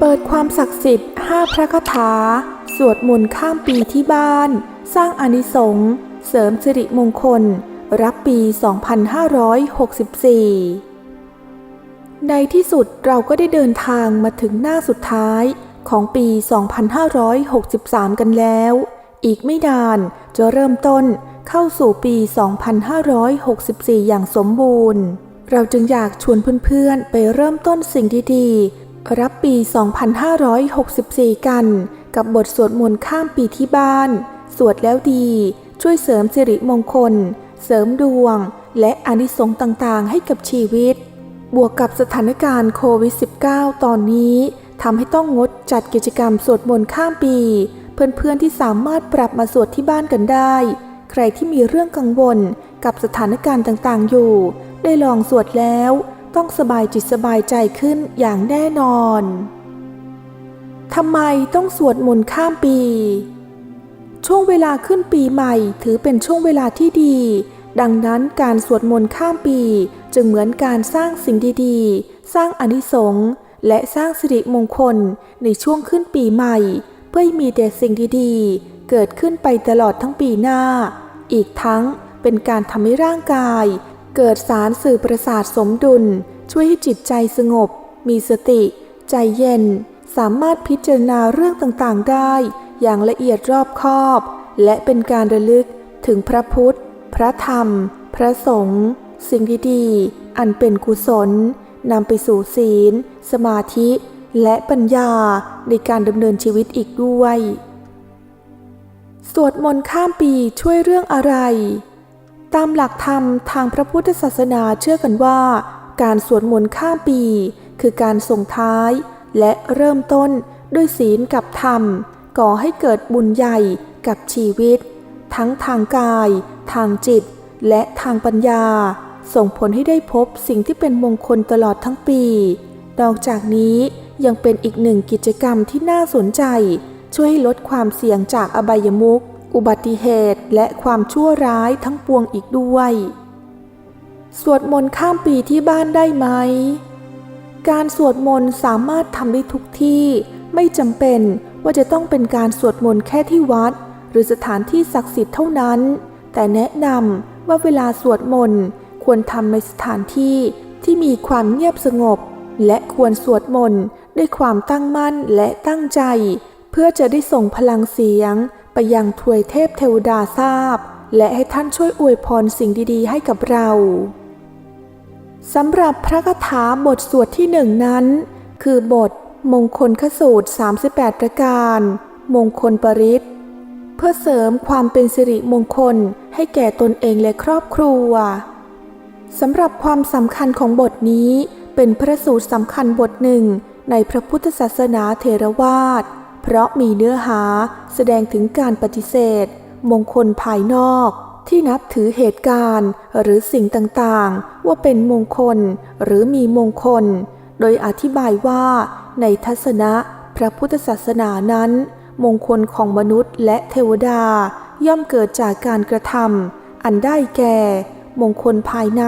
เปิดความศักดิ์สิทธิ์ห้าพระคาถา สวดมนต์ข้ามปีที่บ้าน สร้างอานิสงส์เสริมสิริมงคล รับปี 2564 ในที่สุดเราก็ได้เดินทางมาถึงหน้าสุดท้ายของปี 2563 กันแล้ว อีกไม่นานจะเริ่มต้นเข้าสู่ปี 2564 อย่างสมบูรณ์ เราจึงอยากชวนเพื่อนๆ ไปเริ่มต้นสิ่งดีๆ รับปี 2564 กัน กับบทสวดมนต์ข้ามปีที่บ้าน สวดแล้วดี ช่วยเสริมสิริมงคล เสริมดวง และอนิสงส์ต่างๆ ให้กับชีวิต บวกกับสถานการณ์โควิด -19 ตอนนี้ทำให้ต้องงดจัดกิจกรรมสวดมนต์ข้ามปี เพื่อนๆที่สามารถปรับมาสวดที่บ้านกันได้ ใครที่มีเรื่องกังวลกับสถานการณ์ต่างๆ อยู่ ได้ลองสวดแล้ว ต้องสบายจิตสบายใจขึ้นอย่างแน่นอนทำไมต้องสวดมนต์ข้ามปี ช่วงเวลาขึ้นปีใหม่ถือเป็นช่วงเวลาที่ดี ดังนั้นการสวดมนต์ข้ามปี จึงเหมือนการสร้างสิ่งดีๆ สร้างอานิสงส์และสร้างสิริมงคลในช่วงขึ้นปีใหม่ เพื่อมีแต่สิ่งดีๆ เกิดขึ้นไปตลอดทั้งปีหน้า อีกทั้งเป็นการทำให้ร่างกาย เกิดสารสื่อประสาทสมดุล ช่วยให้จิตใจสงบ มีสติ ใจเย็น สามารถพิจารณาเรื่องต่างๆได้ อย่างละเอียดรอบคอบ และเป็นการระลึกถึงพระพุทธ พระธรรม พระสงฆ์สิ่งดีๆ อันเป็นกุศลนำไปสู่ศีล สมาธิ และปัญญาในการดำเนินชีวิตอีกด้วย สวดมนต์ข้ามปีช่วยเรื่องอะไร ตามหลักธรรมทางพระพุทธศาสนาเชื่อกันว่า การสวดมนต์ข้ามปี คือการส่งท้าย และเริ่มต้นด้วยศีลกับธรรม ก่อให้เกิดบุญใหญ่กับชีวิต ทั้งทางกาย ทางจิต และทางปัญญา ส่งผลให้ได้พบสิ่งที่เป็นมงคลตลอดทั้งปี นอกจากนี้ ยังเป็นอีกหนึ่งกิจกรรมที่น่าสนใจ ช่วยให้ลดความเสี่ยงจากอบายมุข อุบัติเหตุ และความชั่วร้ายทั้งปวงอีกด้วย สวดมนต์ข้ามปีที่บ้านได้ไหม การสวดมนต์สามารถทำได้ทุกที่ ไม่จำเป็นว่าจะต้องเป็นการสวดมนต์แค่ที่วัด หรือสถานที่ศักดิ์สิทธิ์เท่านั้น แต่แนะนำว่าเวลาสวดมนต์ควรทำในสถานที่ที่มีความเงียบสงบ และควรสวดมนต์ ด้วยความตั้งมั่นและตั้งใจ เพื่อจะได้ส่งพลังเสียง ไปยังทวยเทพเทวดาทราบ และให้ท่านช่วยอวยพรสิ่งดีๆ ให้กับเราสำหรับพระคาถาบทสวดที่หนึ่งนั้น คือบทมงคลขสูตร 38 ประการ มงคลปริศเพื่อเสริมความเป็นสิริมงคลให้แก่ตนเองและครอบครัวสำหรับความสำคัญของบทนี้ เป็นพระสูตรสำคัญบทหนึ่งในพระพุทธศาสนาเทรวาสเพราะมีเนื้อหาแสดงถึงการปฏิเสธ มงคลภายนอก ที่นับถือเหตุการณ์ หรือสิ่งต่างๆ ว่าเป็นมงคลหรือมีมงคล โดยอธิบายว่า ในทัศนะพระพุทธศาสนานั้น มงคลของมนุษย์และเทวดา ย่อมเกิดจากการกระทำอันได้แก่ มงคลภายใน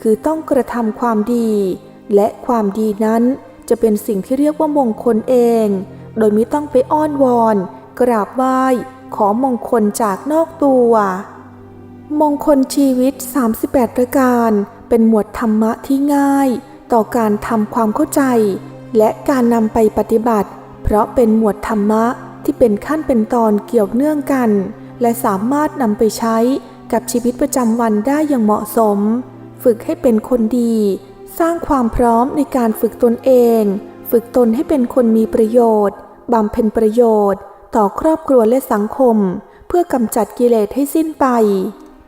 คือต้องกระทำความดี และความดีนั้นจะเป็นสิ่งที่เรียกว่ามงคลเอง โดยไม่ต้องไปอ้อนวอน กราบไหว้ ขอมงคลจากนอกตัว มงคลชีวิต 38 ประการ เป็นหมวดธรรมะที่ง่าย ต่อการทำความเข้าใจ และการนำไปปฏิบัติ เพราะเป็นหมวดธรรมะที่เป็นขั้นเป็นตอนเกี่ยวเนื่องกัน และสามารถนำไปใช้กับชีวิตประจำวันได้อย่างเหมาะสม ฝึกให้เป็นคนดี สร้างความพร้อมในการฝึกตนเอง ฝึกตนให้เป็นคนมีประโยชน์บำเพ็ญประโยชน์ ต่อครอบครัวและสังคม เพื่อกำจัดกิเลสให้สิ้นไป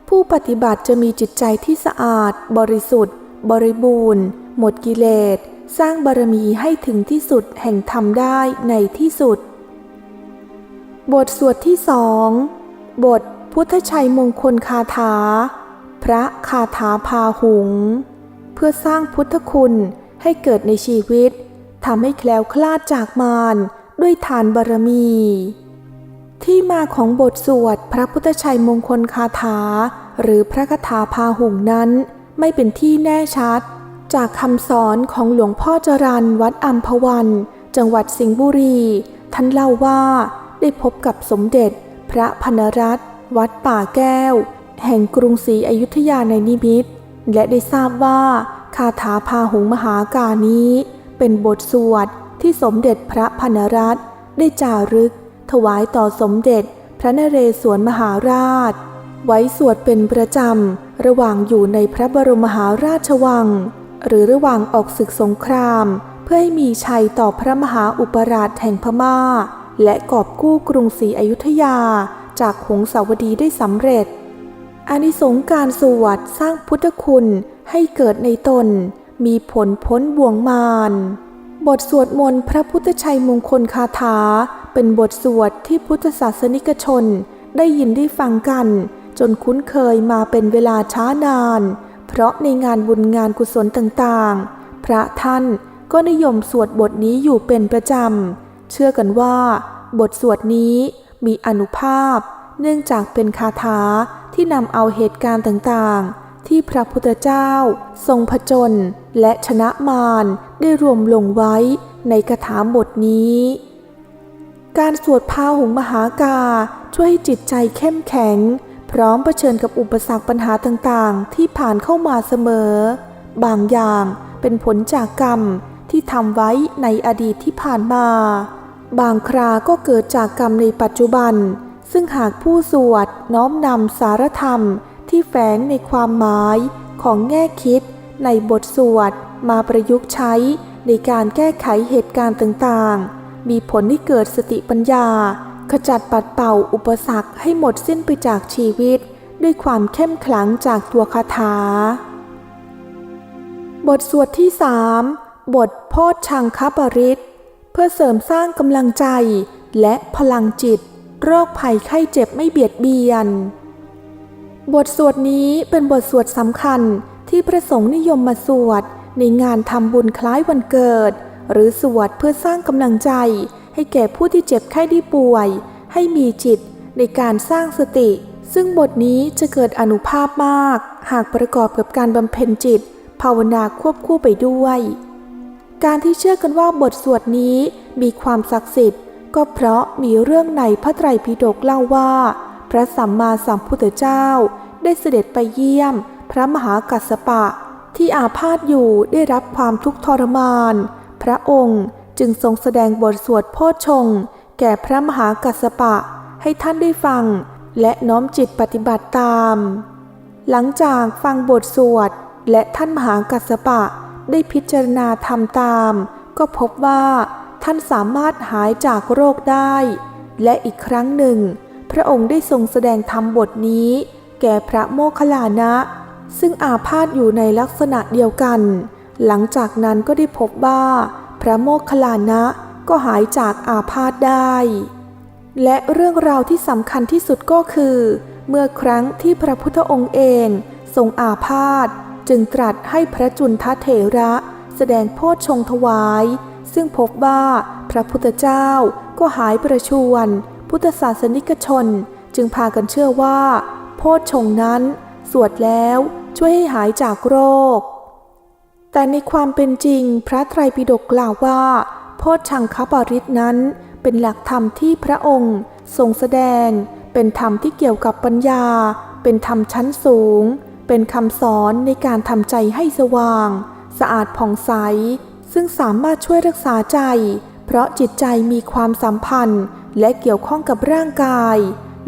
ผู้ปฏิบัติจะมีจิตใจที่สะอาด บริสุทธิ์ บริบูรณ์ หมดกิเลส สร้างบารมีให้ถึงที่สุดแห่งธรรมได้ในที่สุด บทสวดที่สองบทพุทธชัยมงคลคาถา พระคาถาพาหุง เพื่อสร้างพุทธคุณให้เกิดในชีวิตทำให้แคล้วคลาดจากมารด้วยทานบารมี ที่มาของบทสวดพระพุทธชัยมงคลคาถา หรือพระคาถาพาหุงนั้นไม่เป็นที่แน่ชัด จากคำสอนของหลวงพ่อจรันวัดอัมพวัน จังหวัดสิงห์บุรี ท่านเล่าว่าได้พบกับสมเด็จ พระพนรัตน์วัดป่าแก้ว แห่งกรุงศรีอยุธยาในนิมิต และได้ทราบว่าคาถาพาหุงมหากานี้ เป็นบทสวดที่สมเด็จพระพนรัตน์ได้จารึก ถวายต่อสมเด็จพระนเรศวรมหาราช ไว้สวดเป็นประจำ ระหว่างอยู่ในพระบรมมหาราชวัง หรือระหว่างออกศึกสงคราม เพื่อให้มีชัยต่อพระมหาอุปราชแห่งพม่า และกอบกู้กรุงศรีอยุธยา จากหงสาวดีได้สำเร็จ อานิสงส์การสวดสร้างพุทธคุณให้เกิดในตน มีผลพ้นบ่วงมารบทสวดมนต์พระพุทธชัยมงคลคาถา เป็นบทสวดที่พุทธศาสนิกชน ได้ยินได้ฟังกัน จนคุ้นเคยมาเป็นเวลาช้านาน เพราะในงานบุญงานกุศลต่างๆ พระท่านก็นิยมสวดบทนี้อยู่เป็นประจำ เชื่อกันว่า บทสวดนี้มีอนุภาพ เนื่องจากเป็นคาถาที่นำเอาเหตุการณ์ต่างๆ ที่พระพุทธเจ้า ทรงผจญและชนะมารได้รวมลงไว้ในคาถาบทนี้ การสวดพาหุงมหากาช่วยให้จิตใจเข้มแข็ง พร้อมเผชิญกับอุปสรรคปัญหาต่างๆ ที่ผ่านเข้ามาเสมอ บางอย่างเป็นผลจากกรรมที่ทำไว้ในอดีตที่ผ่านมา บางคราก็เกิดจากกรรมในปัจจุบัน ซึ่งหากผู้สวดน้อมนำสารธรรมที่แฝงในความหมายของแง่คิดในบทสวดมาประยุกต์ใช้ในการแก้ไขเหตุการณ์ต่างๆ มีผลให้เกิดสติปัญญา ขจัดปัดเป่าอุปสรรคให้หมดสิ้นไปจากชีวิต ด้วยความเข้มขลังจากตัวคาถา บทสวดที่สามบทโพชชังคปริตเพื่อเสริมสร้างกำลังใจและพลังจิต โรคภัยไข้เจ็บไม่เบียดเบียน บทสวดนี้เป็นบทสวดสำคัญที่พระสงฆ์นิยมมาสวด ในงานทำบุญคล้ายวันเกิด หรือสวดเพื่อสร้างกำลังใจ ให้แก่ผู้ที่เจ็บไข้ได้ป่วย ให้มีจิตในการสร้างสติ ซึ่งบทนี้จะเกิดอนุภาพมาก หากประกอบกับการบำเพ็ญจิต ภาวนาควบคู่ไปด้วย การที่เชื่อกันว่าบทสวดนี้มีความศักดิ์สิทธิ์ ก็เพราะมีเรื่องในพระไตรปิฎกเล่าว่า พระสัมมาสัมพุทธเจ้าได้เสด็จไปเยี่ยม พระมหากัสสปะ ที่อาพาธอยู่ได้รับความทุกข์ทรมาน พระองค์จึงทรงแสดงบทสวดโพชง แก่พระมหากัสสปะให้ท่านได้ฟัง และน้อมจิตปฏิบัติตาม หลังจากฟังบทสวด และท่านมหากัสสปะได้พิจารณาทำตาม ก็พบว่า ท่านสามารถหายจากโรคได้ และอีกครั้งหนึ่ง พระองค์ได้ทรงแสดงธรรมบทนี้ แก่พระโมคคัลลานะ ซึ่งอาพาธอยู่ในลักษณะเดียวกัน หลังจากนั้นก็ได้พบว่า พระโมคคัลลานะก็หายจากอาพาธได้ และเรื่องราวที่สำคัญที่สุดก็คือ เมื่อครั้งที่พระพุทธองค์เองทรงอาพาธจึงตรัสให้พระจุนทเถระ แสดงโพชฌงถวาย ซึ่งพบว่าพระพุทธเจ้าก็หายประชวรพุทธศาสนิกชนจึงพากันเชื่อว่า โพชฌงนั้น สวดแล้วช่วยให้หายจากโรค แต่ในความเป็นจริงพระไตรปิฎกกล่าวว่า โพชชังคปริตนั้น เป็นหลักธรรมที่พระองค์ ทรงแสดง เป็นธรรมที่เกี่ยวกับปัญญา เป็นธรรมชั้นสูง เป็นคำสอนในการทำใจให้สว่าง สะอาดผ่องใส ซึ่งสามารถช่วยรักษาใจ เพราะจิตใจมีความสัมพันธ์ และเกี่ยวข้องกับร่างกาย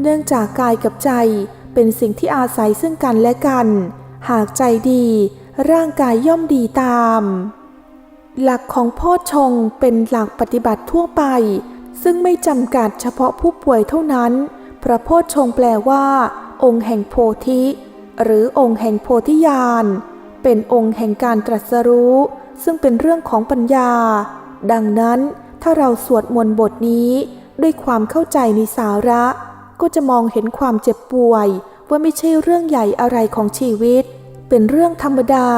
เนื่องจากกายกับใจ เป็นสิ่งที่อาศัยซึ่งกันและกัน หากใจดี ร่างกายย่อมดีตาม หลักของโพชงเป็นหลักปฏิบัติทั่วไป ซึ่งไม่จำกัดเฉพาะผู้ป่วยเท่านั้น พระโพชฌงแปลว่า องค์แห่งโพธิ หรือองค์แห่งโพธิญาณเป็นองค์แห่งการตรัสรู้ ซึ่งเป็นเรื่องของปัญญา ดังนั้นถ้าเราสวดมนต์บทนี้ด้วยความเข้าใจในสาระ ก็จะมองเห็นความเจ็บป่วย ว่าไม่ใช่เรื่องใหญ่อะไรของชีวิต เป็นเรื่องธรรมดา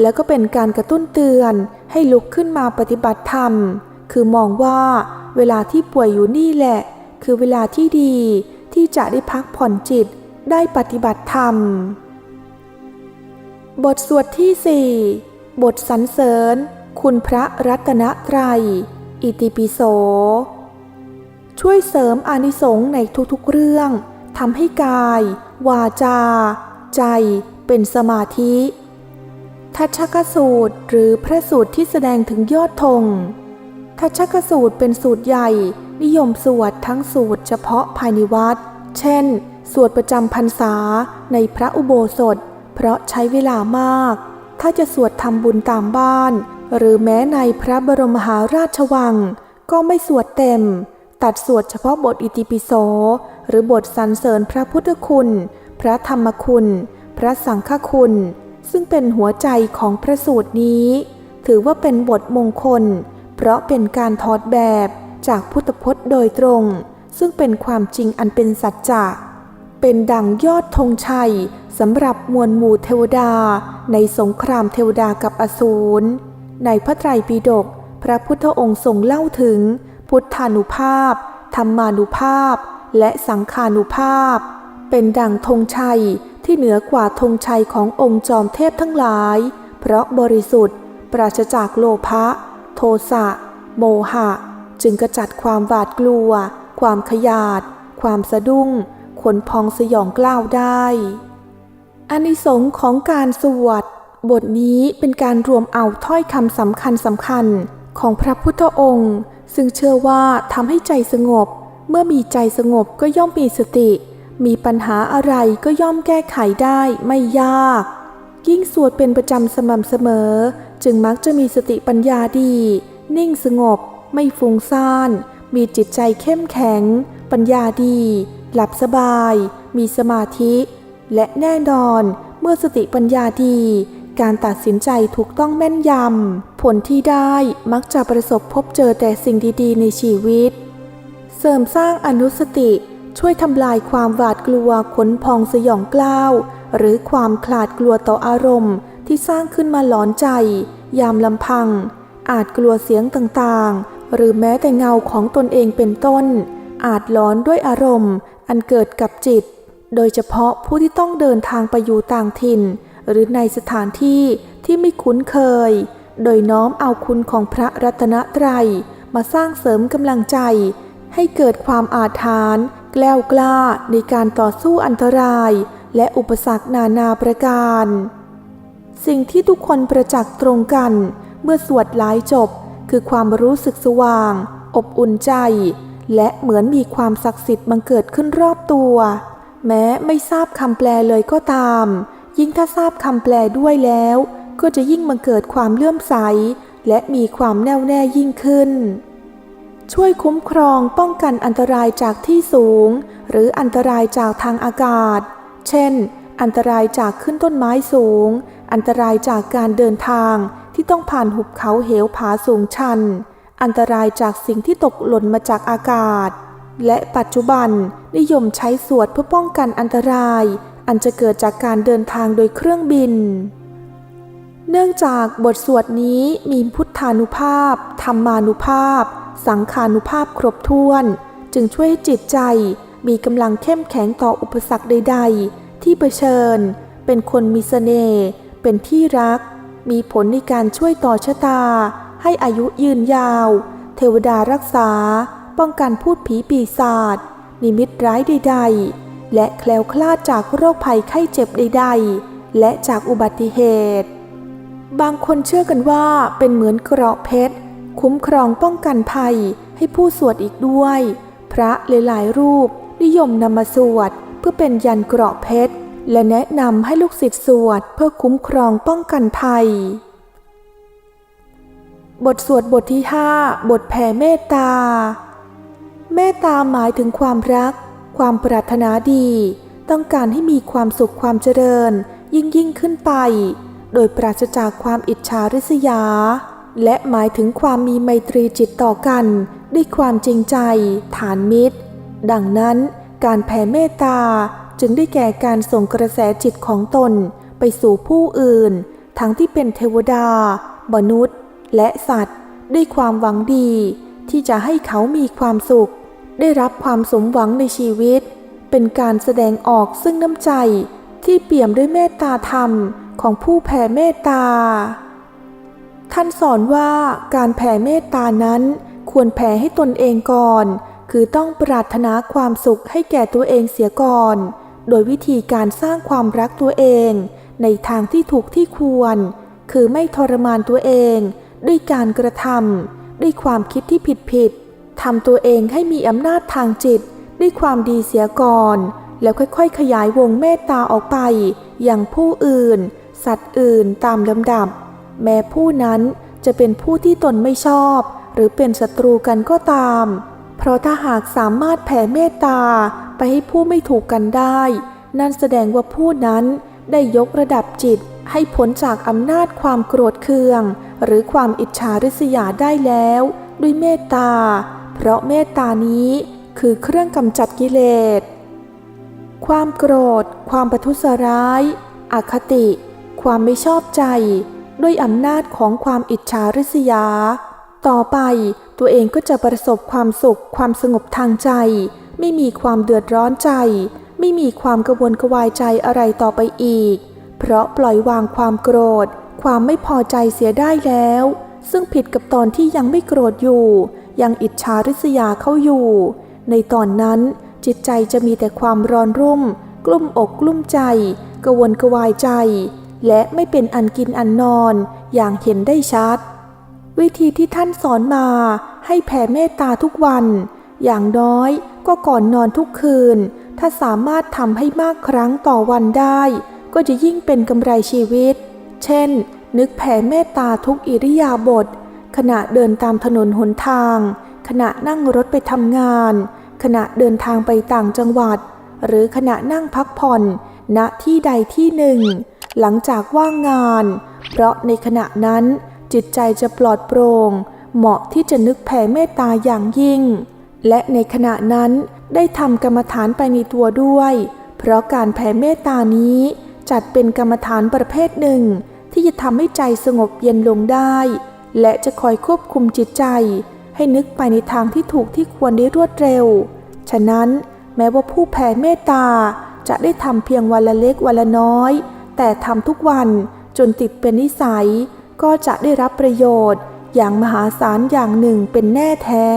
แล้วก็เป็นการกระตุ้นเตือนให้ลุกขึ้นมาปฏิบัติธรรม คือมองว่าเวลาที่ป่วยอยู่นี่แหละ คือเวลาที่ดีที่จะได้พักผ่อนจิตได้ปฏิบัติธรรม บทสวดที่สี่ บทสรรเสริญ คุณพระรัตนตรัย อิติปิโส ช่วยเสริมอานิสงส์ในทุกๆเรื่องทำให้กาย วาจา ใจ เป็นสมาธิ ทัชกสูตรหรือพระสูตรที่แสดงถึงยอดธง ทัชกสูตรเป็นสูตรใหญ่ นิยมสวดทั้งสูตรเฉพาะภายในวัด เช่น สวดประจำพรรษาในพระอุโบสถ เพราะใช้เวลามาก ถ้าจะสวดทำบุญตามบ้าน หรือแม้ในพระบรมมหาราชวัง ก็ไม่สวดเต็ม ตัดสวดเฉพาะบทอิติปิโส หรือบทสรรเสริญพระพุทธคุณ พระธรรมคุณ พระสังฆคุณ ซึ่งเป็นหัวใจของพระสูตรนี้ ถือว่าเป็นบทมงคล เพราะเป็นการถอดแบบจากพุทธพจน์โดยตรง ซึ่งเป็นความจริงอันเป็นสัจจะ เป็นดังยอดธงชัยสำหรับมวลหมู่เทวดา ในสงครามเทวดากับอสูร ในพระไตรปิฎกพระพุทธองค์ทรงเล่าถึง พุทธานุภาพ ธรรมานุภาพ และสังขานุภาพ เป็นดังธงชัยที่เหนือกว่าธงชัยขององค์จอมเทพทั้งหลาย เพราะบริสุทธิ์ ปราศจากโลภะ โทสะ โมหะ จึงกระจัดความหวาดกลัว ความขยาด ความสะดุ้ง ขนพองสยองกล้าวได้อานิสงส์ของการสวดบทนี้เป็นการรวมเอาถ้อยคำสำคัญสำคัญของพระพุทธองค์ ซึ่งเชื่อว่าทำให้ใจสงบ เมื่อมีใจสงบก็ย่อมมีสติ มีปัญหาอะไรก็ย่อมแก้ไขได้ไม่ยาก ยิ่งสวดเป็นประจำสม่ำเสมอ จึงมักจะมีสติปัญญาดี นิ่งสงบ ไม่ฟุ้งซ่าน มีจิตใจเข้มแข็ง ปัญญาดี หลับสบาย มีสมาธิ และแน่นอนเมื่อสติปัญญาดี การตัดสินใจถูกต้องแม่นยำ ผลที่ได้มักจะประสบพบเจอแต่สิ่งดีๆ ในชีวิต เสริมสร้างอนุสติช่วยทำลายความหวาดกลัวขนพองสยองกล้าว หรือความขลาดกลัวต่ออารมณ์ที่สร้างขึ้นมาหลอนใจ ยามลำพัง อาจกลัวเสียงต่างๆ หรือแม้แต่เงาของตนเองเป็นต้น อาจหลอนด้วยอารมณ์ อันเกิดกับจิต โดยเฉพาะผู้ที่ต้องเดินทางไปอยู่ต่างถิ่น หรือในสถานที่ที่ไม่คุ้นเคย โดยน้อมเอาคุณของพระรัตนตรัยมาสร้างเสริมกำลังใจ ให้เกิดความอาถรรพ์แกล้วกล้าในการต่อสู้อันตราย และอุปสรรคนานาประการ สิ่งที่ทุกคนประจักษ์ตรงกัน เมื่อสวดหลายจบ คือความรู้สึกสว่าง อบอุ่นใจ และเหมือนมีความศักดิ์สิทธิ์บังเกิดขึ้นรอบตัว แม้ไม่ทราบคำแปลเลยก็ตาม ยิ่งถ้าทราบคำแปลด้วยแล้ว ก็จะยิ่งบังเกิดความเลื่อมใส และมีความแน่วแน่ยิ่งขึ้น ช่วยคุ้มครองป้องกันอันตรายจากที่สูง หรืออันตรายจากทางอากาศ เช่น อันตรายจากขึ้นต้นไม้สูง อันตรายจากการเดินทางที่ต้องผ่านหุบเขาเหวผาสูงชัน อันตรายจากสิ่งที่ตกหล่นมาจากอากาศ และปัจจุบันนิยมใช้สวดเพื่อป้องกันอันตราย อันจะเกิดจากการเดินทางโดยเครื่องบิน เนื่องจากบทสวดนี้มีพุทธานุภาพ ธรรมานุภาพ สังขานุภาพครบถ้วน จึงช่วยให้จิตใจมีกำลังเข้มแข็งต่ออุปสรรคใด ๆ ที่เผชิญ เป็นคนมีเสน่ห์เป็นที่รัก มีผลในการช่วยต่อชะตา ให้อายุยืนยาว เทวดารักษา ป้องกันพูดผีปีศาจนิมิตร้ายใด ๆ และแคล้วคลาดจากโรคภัยไข้เจ็บใด ๆ และจากอุบัติเหตุ บางคนเชื่อกันว่าเป็นเหมือนเกราะเพชร คุ้มครองป้องกันภัยให้ผู้สวดอีกด้วย พระหลายๆรูปนิยมนำมาสวดเพื่อเป็นยันเกราะเพชร และแนะนำให้ลูกศิษย์สวดเพื่อคุ้มครองป้องกันภัย บทสวดบทที่ 5 บทแผ่เมตตา เมตตาหมายถึงความรัก ความปรารถนาดี ต้องการให้มีความสุขความเจริญ ยิ่งยิ่งขึ้นไป โดยปราศจากความอิจฉาริษยา และหมายถึงความมีไมตรีจิตต่อกัน ด้วยความจริงใจ ฐานมิตร ดังนั้น การแผ่เมตตาจึงได้แก่การส่งกระแสจิตของตนไปสู่ผู้อื่น ทั้งที่เป็นเทวดา มนุษย์ และสัตว์ด้วยความหวังดี ที่จะให้เขามีความสุข ได้รับความสมหวังในชีวิต เป็นการแสดงออกซึ่งน้ำใจที่เปี่ยมด้วยเมตตาธรรมของผู้แผ่เมตตา ท่านสอนว่าการแผ่เมตตานั้น ควรแผ่ให้ตนเองก่อน คือต้องปรารถนาความสุขให้แก่ตัวเองเสียก่อน โดยวิธีการสร้างความรักตัวเอง ในทางที่ถูกที่ควร คือไม่ทรมานตัวเอง ด้วยการกระทำด้วยความคิดที่ผิดผิดๆทำตัวเองให้มีอำนาจทางจิต ด้วยความดีเสียก่อน แล้วค่อยๆ ขยายวงเมตตาออกไป อย่างผู้อื่น สัตว์อื่นตามลำดับ แม้ผู้นั้นจะเป็นผู้ที่ตนไม่ชอบ หรือเป็นศัตรูกันก็ตาม เพราะถ้าหากสามารถแผ่เมตตาไปให้ผู้ไม่ถูกกันได้ นั่นแสดงว่าผู้นั้นได้ยกระดับจิต ให้พ้นจากอำนาจความโกรธเคือง หรือความอิจฉาริษยาได้แล้ว ด้วยเมตตา เพราะเมตตานี้คือเครื่องกำจัดกิเลส ความโกรธ ความประทุษร้าย อคติ ความไม่ชอบใจ ด้วยอำนาจของความอิจฉาริษยา ต่อไปตัวเองก็จะประสบความสุข ความสงบทางใจ ไม่มีความเดือดร้อนใจ ไม่มีความกระวนกระวายใจอะไรต่อไปอีก เพราะปล่อยวางความโกรธ ความไม่พอใจเสียได้แล้ว ซึ่งผิดกับตอนที่ยังไม่โกรธอยู่ ยังอิจฉาริษยาเขาอยู่ ในตอนนั้นจิตใจจะมีแต่ความร้อนรุ่ม กลุ้มอกกลุ้มใจกวนกวายใจ และไม่เป็นอันกินอันนอนอย่างเห็นได้ชัด วิธีที่ท่านสอนมาให้แผ่เมตตาทุกวัน อย่างน้อยก็ก่อนนอนทุกคืน ถ้าสามารถทำให้มากครั้งต่อวันได้ ก็จะยิ่งเป็นกำไรชีวิต เช่น นึกแผ่เมตตาทุกอิริยาบถขณะเดินตามถนนหนทาง ขณะนั่งรถไปทำงาน ขณะเดินทางไปต่างจังหวัด หรือขณะนั่งพักผ่อน ณที่ใดที่หนึ่ง หลังจากว่างงาน เพราะในขณะนั้นจิตใจจะปลอดโปร่ง เหมาะที่จะนึกแผ่เมตตาอย่างยิ่ง และในขณะนั้นได้ทำกรรมฐานไปในตัวด้วย เพราะการแผ่เมตตานี้ จัดเป็นกรรมฐานประเภทหนึ่ง ที่จะทำให้ใจสงบเย็นลงได้ และจะคอยควบคุมจิตใจ ให้นึกไปในทางที่ถูกที่ควรได้รวดเร็ว ฉะนั้นแม้ว่าผู้แผ่เมตตาจะได้ทำเพียงวันละเล็กวันละน้อย แต่ทำทุกวันจนติดเป็นนิสัย ก็จะได้รับประโยชน์ อย่างมหาศาลอย่างหนึ่งเป็นแน่แท้